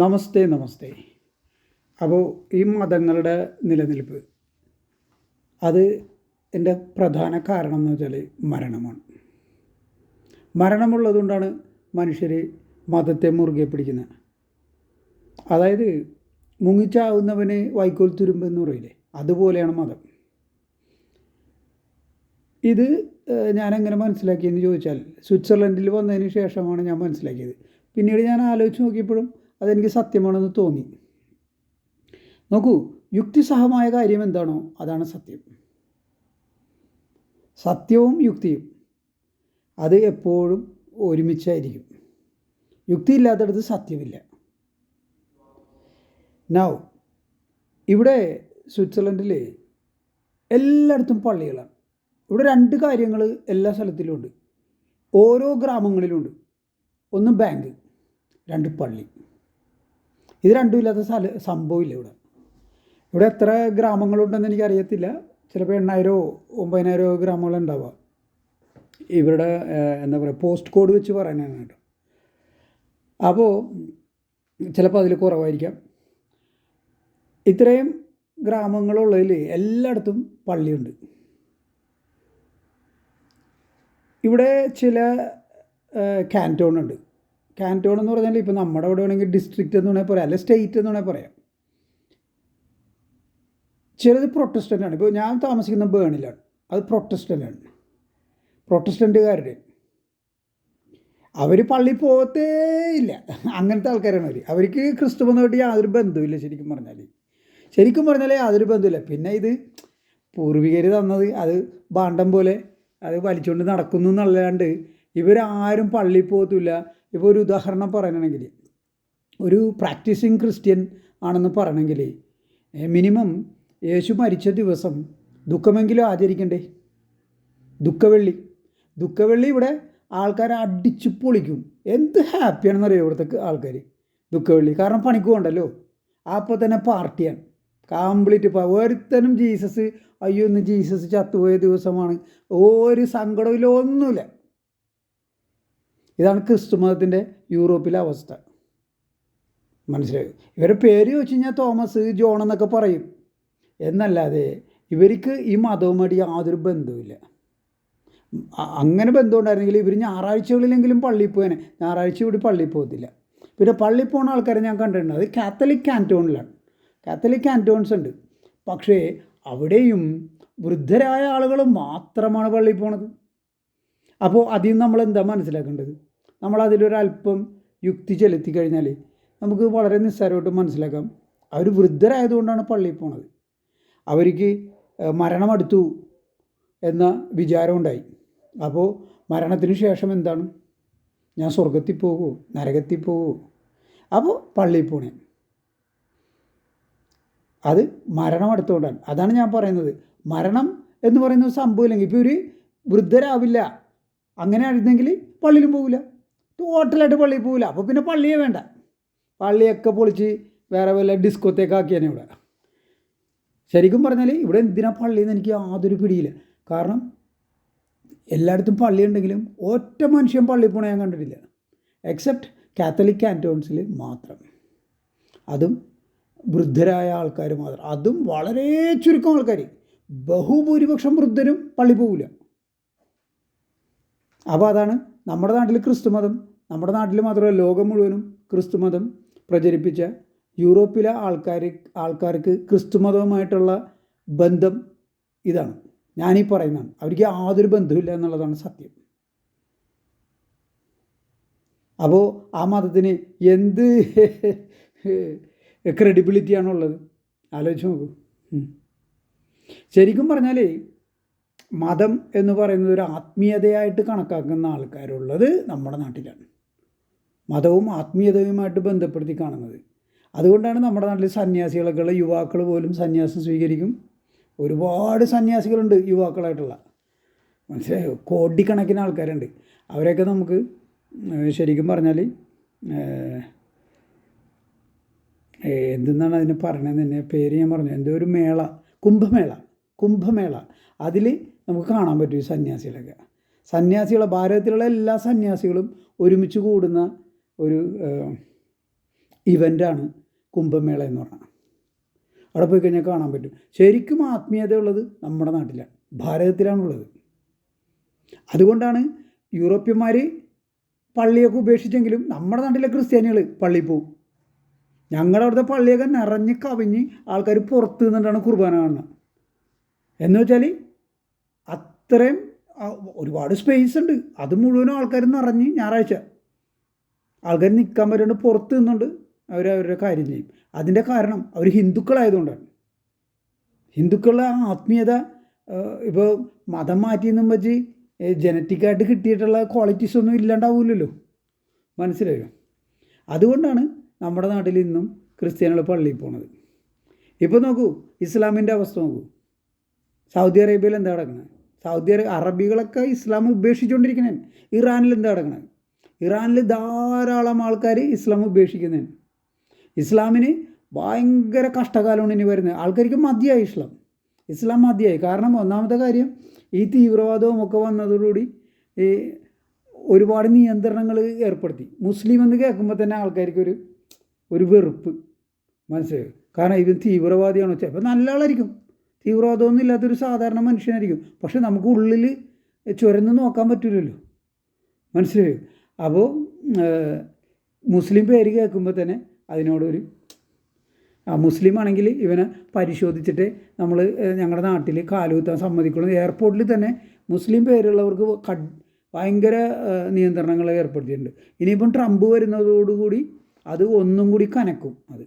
നമസ്തേ നമസ്തേ. അപ്പോൾ ഈ മതങ്ങളുടെ നിലനിൽപ്പ് അത് എന്റെ പ്രധാന കാരണം എന്ന് വെച്ചാൽ മരണമാണ്. മരണമുള്ളതുകൊണ്ടാണ് മനുഷ്യർ മതത്തെ മുറുകെ പിടിക്കുന്നത് അതായത് മുങ്ങിച്ചാവുന്നവന് വൈക്കോൽ തുരുമ്പ് എന്ന് പറയില്ലേ അതുപോലെയാണ് മതം. ഇത് ഞാനെങ്ങനെ മനസ്സിലാക്കിയെന്ന് ചോദിച്ചാൽ സ്വിറ്റ്സർലൻഡിൽ വന്നതിന് ശേഷമാണ് ഞാൻ മനസ്സിലാക്കിയത്. പിന്നീട് ഞാൻ ആലോചിച്ച് നോക്കിയപ്പോഴും അതെനിക്ക് സത്യമാണെന്ന് തോന്നി. നോക്കൂ യുക്തിസഹമായ കാര്യം എന്താണോ അതാണ് സത്യം. സത്യവും യുക്തിയും അത് എപ്പോഴും ഒരുമിച്ചായിരിക്കും. യുക്തി ഇല്ലാത്തടത്ത് സത്യമില്ല. നൗ ഇവിടെ സ്വിറ്റ്സർലൻഡിൽ എല്ലായിടത്തും പള്ളികളാണ്. ഇവിടെ രണ്ട് കാര്യങ്ങൾ എല്ലാ സ്ഥലത്തിലുമുണ്ട് ഓരോ ഗ്രാമങ്ങളിലുണ്ട്. ഒന്ന് ബാങ്ക് രണ്ട് പള്ളി. ഇത് രണ്ടും ഇല്ലാത്ത സ്ഥല സംഭവമില്ല ഇവിടെ. ഇവിടെ എത്ര ഗ്രാമങ്ങളുണ്ടെന്ന് എനിക്കറിയത്തില്ല. ചിലപ്പോൾ എണ്ണായിരമോ ഒമ്പതിനായിരമോ ഗ്രാമങ്ങളുണ്ടാവുക ഇവരുടെ എന്താ പറയുക പോസ്റ്റ് കോഡ് വെച്ച് പറയാനാണ് കേട്ടോ. അപ്പോൾ ചിലപ്പോൾ അതിൽ കുറവായിരിക്കാം. ഇത്രയും ഗ്രാമങ്ങളുള്ളതിൽ എല്ലായിടത്തും പള്ളിയുണ്ട്. ഇവിടെ ചില ക്യാന്റോണുണ്ട് കാന്റോൺ എന്ന് പറഞ്ഞാൽ ഇപ്പോൾ നമ്മുടെ അവിടെ വേണമെങ്കിൽ ഡിസ്ട്രിക്റ്റ് എന്ന് വേണമെങ്കിൽ പറയാം അല്ലെ സ്റ്റേറ്റ് എന്ന് വേണമെങ്കിൽ പറയാം. ചിലത് ആണ്. ഇപ്പോൾ ഞാൻ താമസിക്കുന്ന ബേണിലാണ്. അത് പ്രൊട്ടസ്റ്റന്റ് ആണ്. പ്രൊട്ടസ്റ്റന്റുകാരുടെ അവർ പള്ളി പോകത്തേ ഇല്ല. അങ്ങനത്തെ ആൾക്കാരാണ് അവർ അവർക്ക് ക്രിസ്തു ബന്ധമായിട്ട് യാതൊരു ബന്ധമില്ല ശരിക്കും പറഞ്ഞാൽ ശരിക്കും പറഞ്ഞാൽ യാതൊരു ബന്ധമില്ല പിന്നെ ഇത് പൂർവികർ തന്നത് അത് ഭാണ്ഡം പോലെ അത് വലിച്ചുകൊണ്ട് നടക്കുന്നു എന്നല്ലാണ്ട് ഇവരാരും പള്ളി പോകത്തില്ല ഇപ്പോൾ ഒരു ഉദാഹരണം പറയണമെങ്കിൽ ഒരു പ്രാക്ടീസിങ് ക്രിസ്ത്യൻ ആണെന്ന് പറയണമെങ്കിൽ മിനിമം യേശു മരിച്ച ദിവസം ദുഃഖമെങ്കിലും ആചരിക്കണ്ടേ? ദുഃഖവെള്ളി. ദുഃഖവെള്ളി ഇവിടെ ആൾക്കാരെ അടിച്ചു പൊളിക്കും. എന്ത് ഹാപ്പിയാണെന്നറിയോ ഇവിടുത്തെ ആൾക്കാർ ദുഃഖവെള്ളി. കാരണം പണിക്ക് പോകണ്ടല്ലോ. അപ്പോൾ തന്നെ പാർട്ടിയാണ്. കംപ്ലീറ്റ് ഇപ്പോൾ ഒരുത്തനും ജീസസ് അയ്യോ ഇന്ന് ജീസസ് ചത്തുപോയ ദിവസമാണ്. ഒരു സങ്കടമില്ല ഒന്നുമില്ല. ഇതാണ് ക്രിസ്തു മതത്തിന്റെ യൂറോപ്പിലെ അവസ്ഥ. മനസ്സിലായി? ഇവരുടെ പേര് വെച്ച് കഴിഞ്ഞാൽ തോമസ് ജോൺ എന്നൊക്കെ പറയും. എന്നല്ലാതെ ഇവർക്ക് ഈ മതവുമായിട്ട് യാതൊരു ബന്ധവുമില്ല. അങ്ങനെ ബന്ധമുണ്ടായിരുന്നെങ്കിൽ ഇവർ ഞായറാഴ്ചകളിലെങ്കിലും പള്ളിയിൽ പോയേനെ. ഞായറാഴ്ച കൂടി പള്ളിയിൽ പോകത്തില്ല. പിന്നെ പള്ളിയിൽ പോകുന്ന ആൾക്കാരെ ഞാൻ കണ്ടിട്ടുണ്ട്. അത് കാത്തലിക് കാന്റോണിലാണ് കാത്തലിക് കാന്റോൺസ് ഉണ്ട്. പക്ഷേ അവിടെയും വൃദ്ധരായ ആളുകൾ മാത്രമാണ് പള്ളിയിൽ പോണത്. അപ്പോൾ അതിൽ നിന്ന് നമ്മൾ എന്താ മനസ്സിലാക്കേണ്ടത്? നമ്മൾ അതിലൊരല്പം യുക്തി ചെലുത്തി കഴിഞ്ഞാൽ നമുക്ക് വളരെ നിസ്സാരമായിട്ട് മനസ്സിലാക്കാം. അവർ വൃദ്ധരായതുകൊണ്ടാണ് പള്ളിയിൽ പോണത്. അവർക്ക് മരണമെടുത്തു മരണം അടുത്തു എന്ന വിചാരമുണ്ടായി അപ്പോൾ മരണത്തിന് ശേഷം എന്താണ്? ഞാൻ സ്വർഗത്തിൽ പോകുമോ നരകത്തിൽ പോകുമോ അപ്പോൾ പള്ളിയിൽ പോണേ. അത് മരണം അടുത്തുകൊണ്ടാണ്. അതാണ് ഞാൻ പറയുന്നത്. മരണം എന്ന് പറയുന്ന ഒരു സംഭവമില്ലെങ്കിൽ ഇപ്പോൾ ഒരു വൃദ്ധരാവില്ല. അങ്ങനെ ആയിരുന്നെങ്കിൽ പള്ളിയിലും പോവില്ല. ടോട്ടലായിട്ട് പള്ളിയിൽ പോവില്ല. അപ്പോൾ പിന്നെ പള്ളിയെ വേണ്ട. പള്ളിയൊക്കെ പൊളിച്ച് വേറെ വല്ല ഡിസ്കോത്തേക്കാക്കിയാണ് ഇവിടെ. ശരിക്കും പറഞ്ഞാൽ ഇവിടെ എന്തിനാ പള്ളിയെന്ന് എനിക്ക് യാതൊരു പിടിയില്ല. കാരണം എല്ലായിടത്തും പള്ളി ഉണ്ടെങ്കിലും ഒറ്റ മനുഷ്യൻ പള്ളി പോണ ഞാൻ കണ്ടിട്ടില്ല. എക്സെപ്റ്റ് കാത്തലിക് കാന്റോൺസിൽ മാത്രം. അതും വൃദ്ധരായ ആൾക്കാർ മാത്രം. അതും വളരെ ചുരുക്കം ആൾക്കാർ ബഹുഭൂരിപക്ഷം വൃദ്ധരും പള്ളി പോകില്ല അപ്പോൾ അതാണ് നമ്മുടെ നാട്ടിൽ ക്രിസ്തുമതം. നമ്മുടെ നാട്ടിൽ മാത്രമല്ല ലോകം മുഴുവനും ക്രിസ്തുമതം പ്രചരിപ്പിച്ച യൂറോപ്പിലെ ആൾക്കാർ ആൾക്കാർക്ക് ക്രിസ്തുമതവുമായിട്ടുള്ള ബന്ധം ഇതാണ്. ഞാനീ പറയുന്നതാണ്. അവർക്ക് യാതൊരു ബന്ധമില്ല എന്നുള്ളതാണ് സത്യം. അപ്പോൾ ആ മതത്തിന് എന്ത് ക്രെഡിബിലിറ്റിയാണുള്ളത് ആലോചിച്ച് നോക്കൂ. ശരിക്കും പറഞ്ഞാൽ മതം എന്ന് പറയുന്നത് ഒരു ആത്മീയതയായിട്ട് കണക്കാക്കുന്ന ആൾക്കാരുള്ളത് നമ്മുടെ നാട്ടിലാണ്. മതവും ആത്മീയതയുമായിട്ട് ബന്ധപ്പെടുത്തി കാണുന്നത്. അതുകൊണ്ടാണ് നമ്മുടെ നാട്ടിൽ സന്യാസികളൊക്കെ ഉള്ള യുവാക്കൾ പോലും സന്യാസം സ്വീകരിക്കും. ഒരുപാട് സന്യാസികളുണ്ട് യുവാക്കളായിട്ടുള്ള. മനസ്സിലായോ? കോടിക്കണക്കിന് ആൾക്കാരുണ്ട്. അവരെയൊക്കെ നമുക്ക് ശരിക്കും പറഞ്ഞാൽ എന്തെന്നാണ് അതിന് പറയണത് തന്നെ പേര് ഞാൻ പറഞ്ഞു. എന്തോ ഒരു മേള. കുംഭമേള. കുംഭമേള. അതിൽ നമുക്ക് കാണാൻ പറ്റും ഈ സന്യാസികളൊക്കെ. സന്യാസികളെ ഭാരതത്തിലുള്ള എല്ലാ സന്യാസികളും ഒരുമിച്ച് കൂടുന്ന ഒരു ഇവന്റാണ് കുംഭമേള എന്ന് പറഞ്ഞാൽ. അവിടെ പോയി കഴിഞ്ഞാൽ കാണാൻ പറ്റും. ശരിക്കും ആത്മീയത ഉള്ളത് നമ്മുടെ നാട്ടിലാണ്. ഭാരതത്തിലാണുള്ളത്. അതുകൊണ്ടാണ് യൂറോപ്യന്മാർ പള്ളിയൊക്കെ ഉപേക്ഷിച്ചെങ്കിലും നമ്മുടെ നാട്ടിലെ ക്രിസ്ത്യാനികൾ പള്ളി പോവും. ഞങ്ങളുടെ അവിടുത്തെ പള്ളിയൊക്കെ നിറഞ്ഞ് കവിഞ്ഞ് ആൾക്കാർ പുറത്ത് നിന്നിട്ടാണ് കുർബാന കാണുന്നത്. എന്ന് വെച്ചാൽ അത്രയും ഒരുപാട് സ്പേസ് ഉണ്ട്. അത് മുഴുവനും ആൾക്കാർ നിറഞ്ഞ് ഞായറാഴ്ച. ആൾക്കാർ നിൽക്കാൻ പറ്റുന്നുണ്ട് പുറത്ത് നിന്നുണ്ട്. അവർ അവരുടെ കാര്യം ചെയ്യും. അതിന്റെ കാരണം അവർ ഹിന്ദുക്കളായതുകൊണ്ടാണ്. ഹിന്ദുക്കളുടെ ആത്മീയത ഇപ്പോൾ മതം മാറ്റിയെന്നും വെച്ച് ജനറ്റിക്കായിട്ട് കിട്ടിയിട്ടുള്ള ക്വാളിറ്റീസ് ഒന്നും ഇല്ലാണ്ടാവില്ലല്ലോ മനസ്സിലായോ? അതുകൊണ്ടാണ് നമ്മുടെ നാട്ടിൽ ഇന്നും ക്രിസ്ത്യാനികൾ പള്ളിയിൽ പോണത്. ഇപ്പോൾ നോക്കൂ ഇസ്ലാമിന്റെ അവസ്ഥ നോക്കൂ. സൗദി അറേബ്യയിൽ എന്താ നടക്കുന്നത് സൗദി അറേ അറബികളൊക്കെ ഇസ്ലാം ഉപേക്ഷിച്ചുകൊണ്ടിരിക്കുന്നതിന് ഇറാനിൽ എന്താ നടക്കുന്നത് ഇറാനിൽ ധാരാളം ആൾക്കാർ ഇസ്ലാം ഉപേക്ഷിക്കുന്നതിന് ഇസ്ലാമിന് ഭയങ്കര കഷ്ടകാലമാണ് ഇനി വരുന്നത്. ആൾക്കാർക്ക് മതിയായി ഇസ്ലാം. ഇസ്ലാം മതിയായി. കാരണം ഒന്നാമത്തെ കാര്യം ഈ തീവ്രവാദവും ഒക്കെ വന്നതോടുകൂടി ഈ ഒരുപാട് നിയന്ത്രണങ്ങൾ ഏർപ്പെടുത്തി. മുസ്ലിം എന്ന് കേൾക്കുമ്പോൾ തന്നെ ആൾക്കാർക്ക് ഒരു ഒരു വെറുപ്പ് മനസ്സിലായി. കാരണം ഇവൻ തീവ്രവാദിയാണോ? ചിലപ്പോൾ നല്ല ആളായിരിക്കും. തീവ്രവാദമൊന്നും ഇല്ലാത്തൊരു സാധാരണ മനുഷ്യനായിരിക്കും. പക്ഷെ നമുക്ക് ഉള്ളിൽ ചുരന്ന് നോക്കാൻ പറ്റില്ലല്ലോ മനസ്സിലായോ? അപ്പോൾ മുസ്ലിം പേര് കേൾക്കുമ്പോൾ തന്നെ അതിനോടൊരു ആ മുസ്ലിം ആണെങ്കിൽ ഇവനെ പരിശോധിച്ചിട്ട് നമ്മൾ ഞങ്ങളുടെ നാട്ടിൽ കാലുകുത്താൻ സമ്മതിക്കുള്ളൂ. എയർപോർട്ടിൽ തന്നെ മുസ്ലിം പേരുള്ളവർക്ക് കട് ഭയങ്കര നിയന്ത്രണങ്ങൾ ഏർപ്പെടുത്തിയിട്ടുണ്ട്. ഇനിയിപ്പം ട്രംപ് വരുന്നതോടുകൂടി അത് ഒന്നും കൂടി കനക്കും അത്.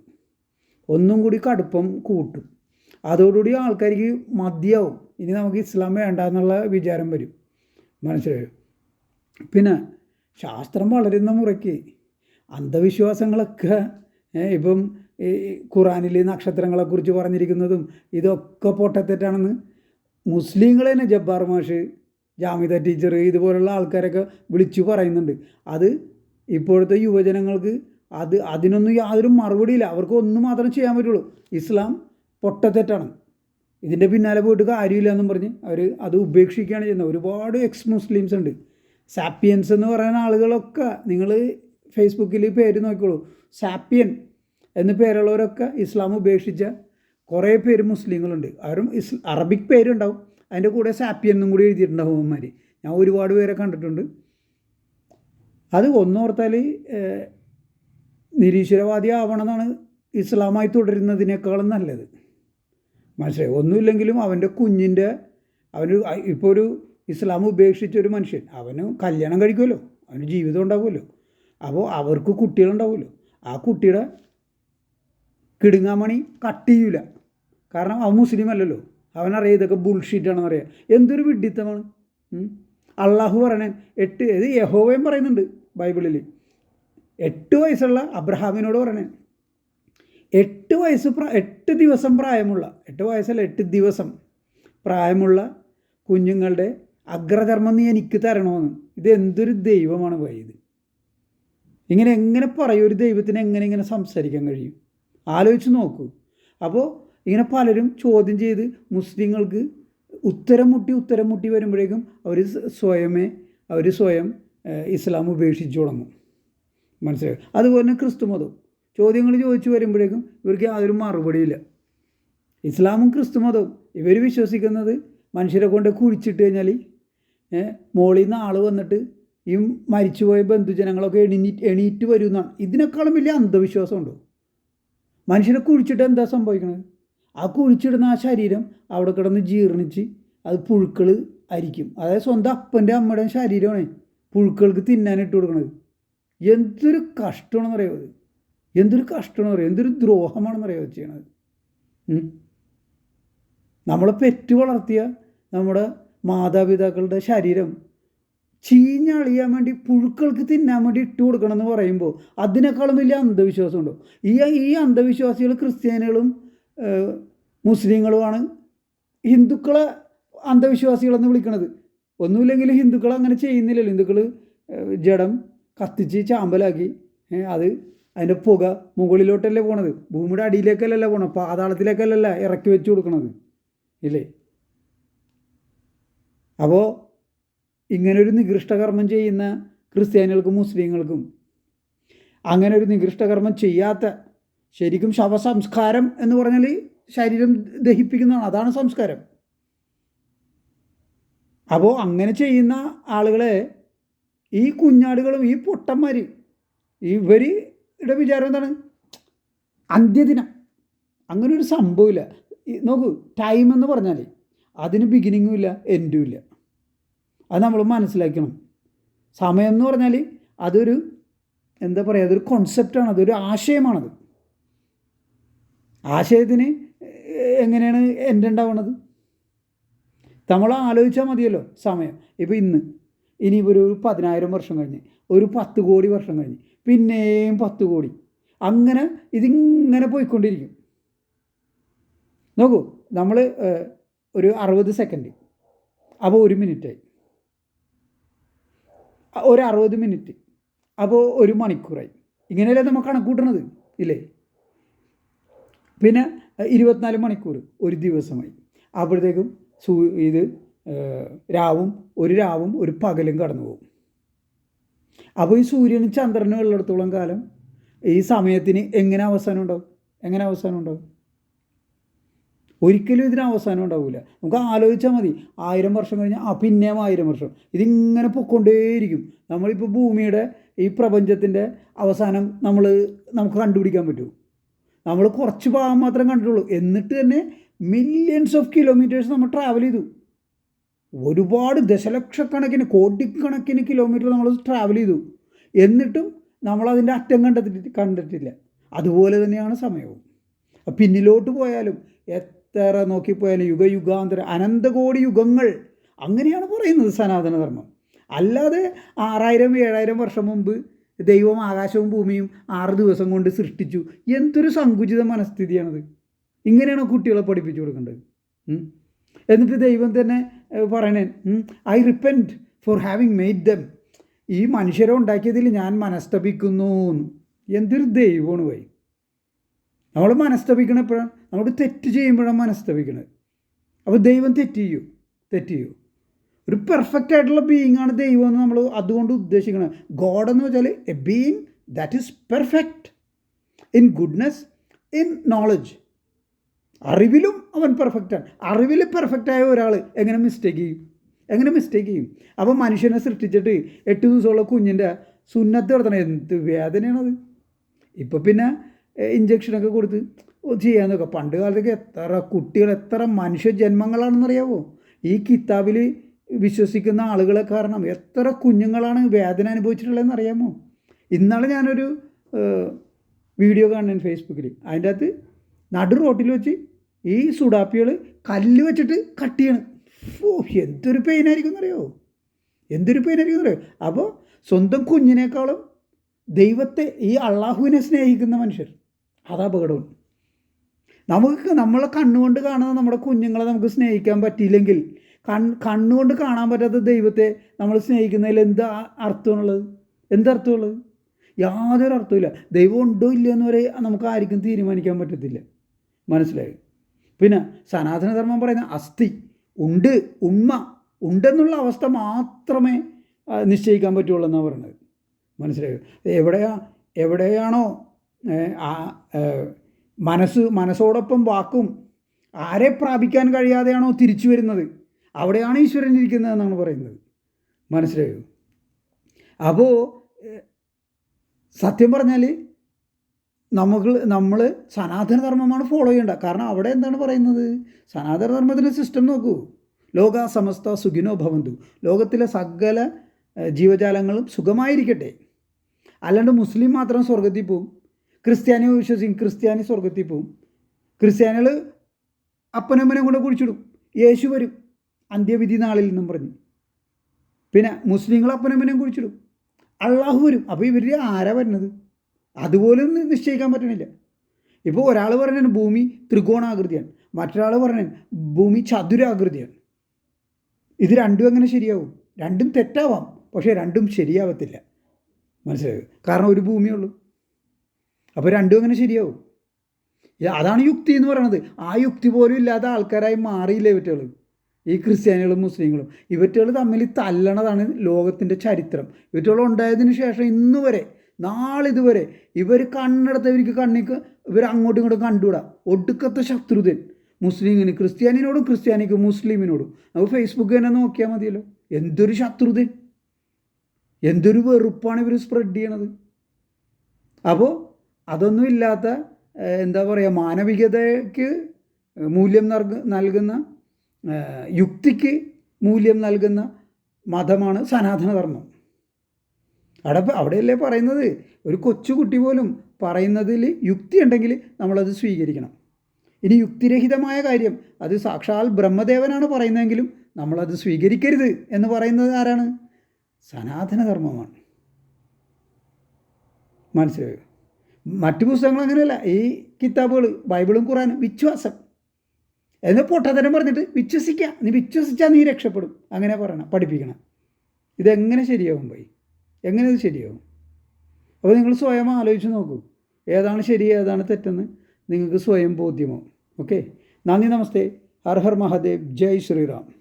ഒന്നും കൂടി കടുപ്പം കൂട്ടും. അതോടുകൂടി ആൾക്കാർക്ക് മതിയാവും. ഇനി നമുക്ക് ഇസ്ലാം വേണ്ട എന്നുള്ള വിചാരം വരും. മനസ്സിലായോ? പിന്നെ ശാസ്ത്രം വളരുന്ന മുറയ്ക്ക് അന്ധവിശ്വാസങ്ങളൊക്കെ ഇപ്പം ഈ ഖുറാനിൽ നക്ഷത്രങ്ങളെക്കുറിച്ച് പറഞ്ഞിരിക്കുന്നതും ഇതൊക്കെ പൊട്ടത്തെറ്റാണെന്ന് മുസ്ലിങ്ങൾ തന്നെ ജബ്ബാർ മാഷ് ജാമിത ടീച്ചർ ഇതുപോലുള്ള ആൾക്കാരൊക്കെ വിളിച്ചു പറയുന്നുണ്ട്. അത് ഇപ്പോഴത്തെ യുവജനങ്ങൾക്ക് അത് അതിനൊന്നും യാതൊരു മറുപടിയില്ല. അവർക്ക് ഒന്നും മാത്രം ചെയ്യാൻ പറ്റുള്ളൂ. ഇസ്ലാം പൊട്ടത്തെറ്റാണ്. ഇതിന്റെ പിന്നാലെ പോയിട്ട് കാര്യമില്ല എന്നും പറഞ്ഞ് അവർ അത് ഉപേക്ഷിക്കുകയാണ് ചെയ്യുന്നത്. ഒരുപാട് എക്സ് മുസ്ലിംസ് ഉണ്ട്. സാപ്പിയൻസ് എന്ന് പറയുന്ന ആളുകളൊക്കെ നിങ്ങൾ ഫേസ്ബുക്കിൽ പേര് നോക്കിക്കോളൂ. സാപ്പിയൻ എന്ന് പേരുള്ളവരൊക്കെ ഇസ്ലാം ഉപേക്ഷിച്ച കുറേ പേര് മുസ്ലിങ്ങളുണ്ട്. അവരും ഇസ് അറബിക് പേരുണ്ടാവും. അതിന്റെ കൂടെ സാപ്പിയൻ എന്നും കൂടി എഴുതിയിട്ടുണ്ടാവും അവന്മാർ ഞാൻ ഒരുപാട് പേരെ കണ്ടിട്ടുണ്ട്. അത് ഒന്നോർത്താൽ നിരീശ്വരവാദി ആവണമെന്നാണ് ഇസ്ലാമായി തുടരുന്നതിനേക്കാളും നല്ലത്. മനസ്സിലായി? ഒന്നുമില്ലെങ്കിലും അവന്റെ കുഞ്ഞിന്റെ അവന് ഇപ്പോൾ ഒരു ഇസ്ലാം ഉപേക്ഷിച്ച ഒരു മനുഷ്യൻ. അവന് കല്യാണം കഴിക്കുമല്ലോ. അവന് ജീവിതം ഉണ്ടാവുമല്ലോ. അപ്പോൾ അവർക്ക് കുട്ടികളുണ്ടാവുമല്ലോ. ആ കുട്ടിയുടെ കിടുങ്ങാമണി കട്ട് ചെയ്യൂല. കാരണം അവൻ മുസ്ലിം അല്ലല്ലോ അവനറിയാം ഇതൊക്കെ ബുൾഷീറ്റാണെന്ന് അറിയാം. എന്തൊരു വിഡിത്തമാണ്. അള്ളാഹു പറയണേ എട്ട് ഇത് യഹോവയും പറയുന്നുണ്ട് ബൈബിളിൽ. എട്ട് വയസ്സുള്ള അബ്രഹാമിനോട് പറയണേ എട്ട് വയസ്സ് പ്രാ എട്ട് ദിവസം പ്രായമുള്ള എട്ട് വയസ്സല്ല എട്ട് ദിവസം പ്രായമുള്ള കുഞ്ഞുങ്ങളുടെ അഗ്രധർമ്മം നീ എനിക്ക് തരണമെന്ന്. ഇത് എന്തൊരു ദൈവമാണ് പോയി ഇങ്ങനെ എങ്ങനെ പറയും? ഒരു ദൈവത്തിന് എങ്ങനെ ഇങ്ങനെ സംസാരിക്കാൻ കഴിയും? ആലോചിച്ച് നോക്കൂ. അപ്പോൾ ഇങ്ങനെ പലരും ചോദ്യം ചെയ്ത് മുസ്ലിങ്ങൾക്ക് ഉത്തരം മുട്ടി ഉത്തരം മുട്ടി വരുമ്പോഴേക്കും അവർ സ്വയമേ അവർ സ്വയം ഇസ്ലാം ഉപേക്ഷിച്ചു തുടങ്ങും. മനസ്സിലായി? അതുപോലെ തന്നെ ക്രിസ്തു മതവും ചോദ്യങ്ങൾ ചോദിച്ചു വരുമ്പോഴേക്കും ഇവർക്ക് യാതൊരു മറുപടിയില്ല. ഇസ്ലാമും ക്രിസ്തു മതവും ഇവർ വിശ്വസിക്കുന്നത് മനുഷ്യരെ കൊണ്ട് കുഴിച്ചിട്ട് കഴിഞ്ഞാൽ മോളിൽ നിന്ന് ആൾ വന്നിട്ട് ഈ മരിച്ചുപോയ ബന്ധുജനങ്ങളൊക്കെ എണീ എണീറ്റ് വരും എന്നാണ് ഇതിനേക്കാളും വലിയ അന്ധവിശ്വാസമുണ്ടോ? മനുഷ്യരെ കുഴിച്ചിട്ട് എന്താ സംഭവിക്കുന്നത് ആ കുഴിച്ചിടുന്ന ആ ശരീരം അവിടെ കിടന്ന് ജീർണിച്ച് അത് പുഴുക്കൾ അരിക്കും. അതായത് സ്വന്തം അപ്പന്റെ അമ്മയുടെ ശരീരമാണ് പുഴുക്കൾക്ക് തിന്നാനിട്ട് കൊടുക്കുന്നത് എന്തൊരു കഷ്ടമാണെന്ന് അറിയാമോ അത് എന്തൊരു കഷ്ടമാണെന്ന് അറിയാം? എന്തൊരു ദ്രോഹമാണെന്ന് അറിയാമോ ഇത് ചെയ്യണത്. നമ്മളെ പെറ്റു വളർത്തിയ നമ്മുടെ മാതാപിതാക്കളുടെ ശരീരം ചീഞ്ഞളിയാൻ വേണ്ടി പുഴുക്കൾക്ക് തിന്നാൻ വേണ്ടി ഇട്ട് കൊടുക്കണം എന്ന് പറയുമ്പോൾ അതിനേക്കാളും വലിയ അന്ധവിശ്വാസമുണ്ടോ? ഈ ഈ അന്ധവിശ്വാസികൾ ക്രിസ്ത്യാനികളും മുസ്ലിങ്ങളുമാണ് ഹിന്ദുക്കളെ അന്ധവിശ്വാസികളെന്ന് വിളിക്കണത്. ഒന്നുമില്ലെങ്കിലും ഹിന്ദുക്കൾ അങ്ങനെ ചെയ്യുന്നില്ലല്ലോ. ഹിന്ദുക്കൾ ജഡം കത്തിച്ച് ചാമ്പലാക്കി അത് അതിന്റെ പുക മുകളിലോട്ടല്ലേ പോണത്? ഭൂമിയുടെ അടിയിലേക്കല്ലല്ല പോണത്. പാതാളത്തിലേക്കല്ലല്ല ഇറക്കി വെച്ച് കൊടുക്കണത്. ഇല്ലേ? അപ്പോൾ ഇങ്ങനൊരു നികൃഷ്ടകർമ്മം ചെയ്യുന്ന ക്രിസ്ത്യാനികൾക്കും മുസ്ലിങ്ങൾക്കും അങ്ങനെ ഒരു നികൃഷ്ടകർമ്മം ചെയ്യാത്ത ശരിക്കും ശവസംസ്കാരം എന്ന് പറഞ്ഞാൽ ശരീരം ദഹിപ്പിക്കുന്നതാണ്. അതാണ് സംസ്കാരം. അപ്പോൾ അങ്ങനെ ചെയ്യുന്ന ആളുകളെ ഈ കുഞ്ഞാടുകളും ഈ പൊട്ടന്മാർ ഇവരുടെ വിചാരം എന്താണ്? അന്ത്യദിനം. അങ്ങനെ ഒരു സംഭവമില്ല നോക്കൂ ടൈം എന്ന് പറഞ്ഞാൽ അതിന് ബിഗിനിങ്ങും ഇല്ല എൻഡും ഇല്ല. അത് നമ്മൾ മനസ്സിലാക്കണം. സമയം എന്ന് പറഞ്ഞാൽ അതൊരു എന്താ പറയുക അതൊരു കോൺസെപ്റ്റാണ് അതൊരു ആശയമാണത്. ആശയത്തിന് എങ്ങനെയാണ് എന്റെ ഉണ്ടാവുന്നത് നമ്മൾ ആലോചിച്ചാൽ മതിയല്ലോ സമയം. ഇപ്പോൾ ഇന്ന് ഇനി ഒരു പതിനായിരം വർഷം കഴിഞ്ഞ് ഒരു പത്ത് കോടി വർഷം കഴിഞ്ഞ് പിന്നെയും പത്ത് കോടി. അങ്ങനെ ഇതിങ്ങനെ പോയിക്കൊണ്ടിരിക്കും. നോക്കൂ നമ്മൾ ഒരു അറുപത് സെക്കൻഡ് അപ്പോൾ ഒരു മിനിറ്റായി ഒരു അറുപത് മിനിറ്റ് അപ്പോൾ ഒരു മണിക്കൂറായി. ഇങ്ങനെയല്ലേ നമ്മൾ കണക്കൂട്ടണത്? ഇല്ലേ? പിന്നെ ഇരുപത്തിനാല് മണിക്കൂർ ഒരു ദിവസമായി. അപ്പോഴത്തേക്കും സൂ ഇത് രാവും ഒരു രാവും ഒരു പകലും കടന്നു പോകും അപ്പോൾ ഈ സൂര്യനും ചന്ദ്രനും ഉള്ളിടത്തോളം കാലം ഈ സമയത്തിന് എങ്ങനെ അവസാനം ഉണ്ടാവും? എങ്ങനെ അവസാനം ഉണ്ടാവും? ഒരിക്കലും ഇതിന് അവസാനം ഉണ്ടാവില്ല നമുക്ക് ആലോചിച്ചാൽ മതി. ആയിരം വർഷം കഴിഞ്ഞാൽ ആ പിന്നെയും ആയിരം വർഷം. ഇതിങ്ങനെ പൊക്കൊണ്ടേയിരിക്കും നമ്മളിപ്പോൾ ഭൂമിയുടെ ഈ പ്രപഞ്ചത്തിന്റെ അവസാനം നമ്മൾ നമുക്ക് കണ്ടുപിടിക്കാൻ പറ്റുമോ നമ്മൾ കുറച്ച് ഭാഗം മാത്രം കണ്ടിട്ടുള്ളൂ. എന്നിട്ട് തന്നെ മില്യൺസ് ഓഫ് കിലോമീറ്റേഴ്സ് നമ്മൾ ട്രാവൽ ചെയ്തു. ഒരുപാട് ദശലക്ഷക്കണക്കിന് കോടിക്കണക്കിന് കിലോമീറ്റർ നമ്മൾ ട്രാവൽ ചെയ്തു. എന്നിട്ടും നമ്മളതിന്റെ അറ്റം കണ്ടെത്തി കണ്ടിട്ടില്ല. അതുപോലെ തന്നെയാണ് സമയവും. പിന്നിലോട്ട് പോയാലും എത്ര നോക്കിപ്പോയാലും യുഗയുഗാന്തര അനന്തകോടി യുഗങ്ങൾ. അങ്ങനെയാണ് പറയുന്നത് സനാതനധർമ്മം. അല്ലാതെ ആറായിരം ഏഴായിരം വർഷം മുമ്പ് ദൈവം ആകാശവും ഭൂമിയും ആറ് ദിവസം കൊണ്ട് സൃഷ്ടിച്ചു. എന്തൊരു സങ്കുചിത മനസ്ഥിതിയാണത്. ഇങ്ങനെയാണോ കുട്ടികളെ പഠിപ്പിച്ചു കൊടുക്കേണ്ടത്. എന്നിട്ട് ദൈവം തന്നെ പറയണേ I repent for having made them ഈ മനുഷ്യരെ ഉണ്ടാക്കിയതിൽ ഞാൻ മനസ്തപിക്കുന്നു എന്തൊരു ദൈവമാണ് പോയി നമ്മൾ മനസ്തപിക്കണം എപ്പോഴാണ് നമ്മൾ തെറ്റ് ചെയ്യുമ്പോഴാണ് മനസ്തപിക്കുന്നത് അപ്പോൾ ദൈവം തെറ്റ് ചെയ്യൂ തെറ്റ് ചെയ്യൂ. ഒരു പെർഫെക്റ്റ് ആയിട്ടുള്ള ബീയിങ് ആണ് ദൈവം എന്ന് നമ്മൾ അതുകൊണ്ട് ഉദ്ദേശിക്കുന്നത് ഗോഡ് എന്ന് വെച്ചാൽ a being that is perfect in goodness in knowledge അറിവിലും അവൻ പെർഫെക്റ്റാണ് അറിവിൽ പെർഫെക്റ്റായ ഒരാൾ എങ്ങനെ മിസ്റ്റേക്ക് ചെയ്യും? എങ്ങനെ മിസ്റ്റേക്ക് ചെയ്യും? അപ്പോൾ മനുഷ്യനെ സൃഷ്ടിച്ചിട്ട് എട്ട് ദിവസമുള്ള കുഞ്ഞിന്റെ സുന്നത്ത് നടത്തണം. എന്ത് വേദനയാണത്? ഇപ്പോൾ പിന്നെ ഇഞ്ചക്ഷനൊക്കെ കൊടുത്ത് ചെയ്യാന്നൊക്കെ പണ്ട് കാലത്തൊക്കെ എത്ര കുട്ടികൾ എത്ര മനുഷ്യ ജന്മങ്ങളാണെന്നറിയാവോ? ഈ കിതാബിൽ വിശ്വസിക്കുന്ന ആളുകളെ കാരണം എത്ര കുഞ്ഞുങ്ങളാണ് വേദന അനുഭവിച്ചിട്ടുള്ളതെന്ന് അറിയാമോ? ഇന്നാളെ ഞാനൊരു വീഡിയോ കാണുന്നു ഫേസ്ബുക്കിൽ അതിന്റെ അകത്ത് നടു റോട്ടിൽ വെച്ച് ഈ സുഡാപ്പികൾ കല്ല് വെച്ചിട്ട് കട്ട് ചെയ്യണം. ഓ എന്തൊരു പെയിനായിരിക്കും എന്നറിയോ? എന്തൊരു പെയിനായിരിക്കും എന്നറിയോ? അപ്പോൾ സ്വന്തം കുഞ്ഞിനേക്കാളും ദൈവത്തെ ഈ അള്ളാഹുവിനെ സ്നേഹിക്കുന്ന മനുഷ്യർ അത് അപകടമാണ് നമുക്ക് നമ്മളെ കണ്ണുകൊണ്ട് കാണുന്ന നമ്മുടെ കുഞ്ഞുങ്ങളെ നമുക്ക് സ്നേഹിക്കാൻ പറ്റിയില്ലെങ്കിൽ കൺ കണ്ണുകൊണ്ട് കാണാൻ പറ്റാത്ത ദൈവത്തെ നമ്മൾ സ്നേഹിക്കുന്നതിൽ എന്താ അർത്ഥമാണുള്ളത് എന്തർത്ഥമുള്ളത് യാതൊരു അർത്ഥമില്ല ദൈവം ഉണ്ടോ ഇല്ലയോ എന്ന് വരെ നമുക്ക് ആർക്കും തീരുമാനിക്കാൻ പറ്റത്തില്ല. മനസ്സിലായി? പിന്നെ സനാതനധർമ്മം പറയുന്ന അസ്ഥി ഉണ്ട് ഉണ്മ ഉണ്ടെന്നുള്ള അവസ്ഥ മാത്രമേ നിശ്ചയിക്കാൻ പറ്റുള്ളൂ എന്നാണ് പറയുന്നത്. മനസ്സിലായോ? എവിടെയാ എവിടെയാണോ മനസ്സ് മനസ്സോടൊപ്പം വാക്കും ആരെ പ്രാപിക്കാൻ കഴിയാതെയാണോ തിരിച്ചു വരുന്നത്? അവിടെയാണ് ഈശ്വരൻ ഇരിക്കുന്നത് എന്നാണ് പറയുന്നത്. മനസ്സിലായോ? അപ്പോൾ സത്യം പറഞ്ഞാൽ നമുക്ക് നമ്മൾ സനാതനധർമ്മമാണ് ഫോളോ ചെയ്യേണ്ടത്. കാരണം അവിടെ എന്താണ് പറയുന്നത്? സനാതനധർമ്മത്തിന്റെ സിസ്റ്റം നോക്കൂ. ലോക സമസ്ത സുഖിനോ ഭവന്തു. ലോകത്തിലെ സകല ജീവജാലങ്ങളും സുഖമായിരിക്കട്ടെ. അല്ലാണ്ട് മുസ്ലിം മാത്രം സ്വർഗത്തിൽ പോവും. ക്രിസ്ത്യാനി വിശ്വസിക്കും. ക്രിസ്ത്യാനി സ്വർഗത്തിൽ പോവും. ക്രിസ്ത്യാനികൾ അപ്പനമ്മനെ കൊണ്ട് കുഴിച്ചിടും. യേശു വരും. അന്ത്യവിധി നാളിൽ നിന്നും പറഞ്ഞു. പിന്നെ മുസ്ലിങ്ങൾ അപ്പനമ്മനെ കുഴിച്ചിടും. അള്ളാഹു വരും. അപ്പോൾ ഇവർ ആരാ വരുന്നത്? അതുപോലും നിശ്ചയിക്കാൻ പറ്റണില്ല. ഇപ്പോൾ ഒരാൾ പറഞ്ഞാൽ ഭൂമി ത്രികോണാകൃതിയാണ്. മറ്റൊരാൾ പറഞ്ഞാൽ ഭൂമി ചതുരാകൃതിയാണ്. ഇത് രണ്ടും എങ്ങനെ ശരിയാവും? രണ്ടും തെറ്റാവാം. പക്ഷേ രണ്ടും ശരിയാവത്തില്ല. മനസ്സിലായോ? കാരണം ഒരു ഭൂമിയുള്ളൂ അപ്പോൾ രണ്ടും എങ്ങനെ ശരിയാവും? അതാണ് യുക്തി എന്ന് പറയുന്നത് ആ യുക്തി പോലും ഇല്ലാത്ത ആൾക്കാരായി മാറിയില്ല ഇവറ്റകൾ ഈ ക്രിസ്ത്യാനികളും മുസ്ലിങ്ങളും. ഇവറ്റകൾ തമ്മിൽ തല്ലണതാണ് ലോകത്തിന്റെ ചരിത്രം. ഇവറ്റകൾ ഉണ്ടായതിനു ശേഷം ഇന്ന് വരെ നാളിതുവരെ ഇവർ കണ്ണെടുത്തവർക്ക് കണ്ണിക്ക് ഇവർ അങ്ങോട്ടും ഇങ്ങോട്ടും കണ്ടുകൂടാ. ഒടുക്കത്തെ ശത്രുതൻ. മുസ്ലിമിന് ക്രിസ്ത്യാനിനോടും ക്രിസ്ത്യാനിക്ക് മുസ്ലിമിനോടും. നമുക്ക് ഫേസ്ബുക്ക് തന്നെ നോക്കിയാൽ മതിയല്ലോ. എന്തൊരു ശത്രുതൻ? എന്തൊരു വെറുപ്പാണ് ഇവർ സ്പ്രെഡ് ചെയ്യണത്. അപ്പോൾ അതൊന്നും ഇല്ലാത്ത എന്താ പറയുക മാനവികതയ്ക്ക് മൂല്യം നൽക നൽകുന്ന യുക്തിക്ക് മൂല്യം നൽകുന്ന മതമാണ് സനാതനധർമ്മം. അവിടെ അവിടെയല്ലേ പറയുന്നത്? ഒരു കൊച്ചുകുട്ടി പോലും പറയുന്നതിൽ യുക്തി ഉണ്ടെങ്കിൽ നമ്മളത് സ്വീകരിക്കണം. ഇനി യുക്തിരഹിതമായ കാര്യം അത് സാക്ഷാൽ ബ്രഹ്മദേവനാണ് പറയുന്നതെങ്കിലും നമ്മളത് സ്വീകരിക്കരുത് എന്ന് പറയുന്നത് ആരാണ്? സനാതനധർമ്മമാണ്. മനസ്സിലായോ? മറ്റു പുസ്തകങ്ങൾ അങ്ങനെയല്ല. ഈ കിതാബുകൾ ബൈബിളും ഖുറാനും വിശ്വാസം. എന്നെ പൊട്ടത്തരം പറഞ്ഞിട്ട് വിശ്വസിക്കുക നീ വിശ്വസിച്ചാൽ നീ രക്ഷപ്പെടും. അങ്ങനെ പറയണം പഠിപ്പിക്കണം. ഇതെങ്ങനെ ശരിയാവും പോയി? എങ്ങനെ ഇത് ശരിയാവും? അപ്പോൾ നിങ്ങൾ സ്വയം ആലോചിച്ച് നോക്കൂ. ഏതാണ് ശരി ഏതാണ് തെറ്റെന്ന് നിങ്ങൾക്ക് സ്വയം ബോധ്യമാവും. ഓക്കെ? നന്ദി നമസ്തേ. ഹർ ഹർ മഹാദേവ്. ജയ് ശ്രീറാം.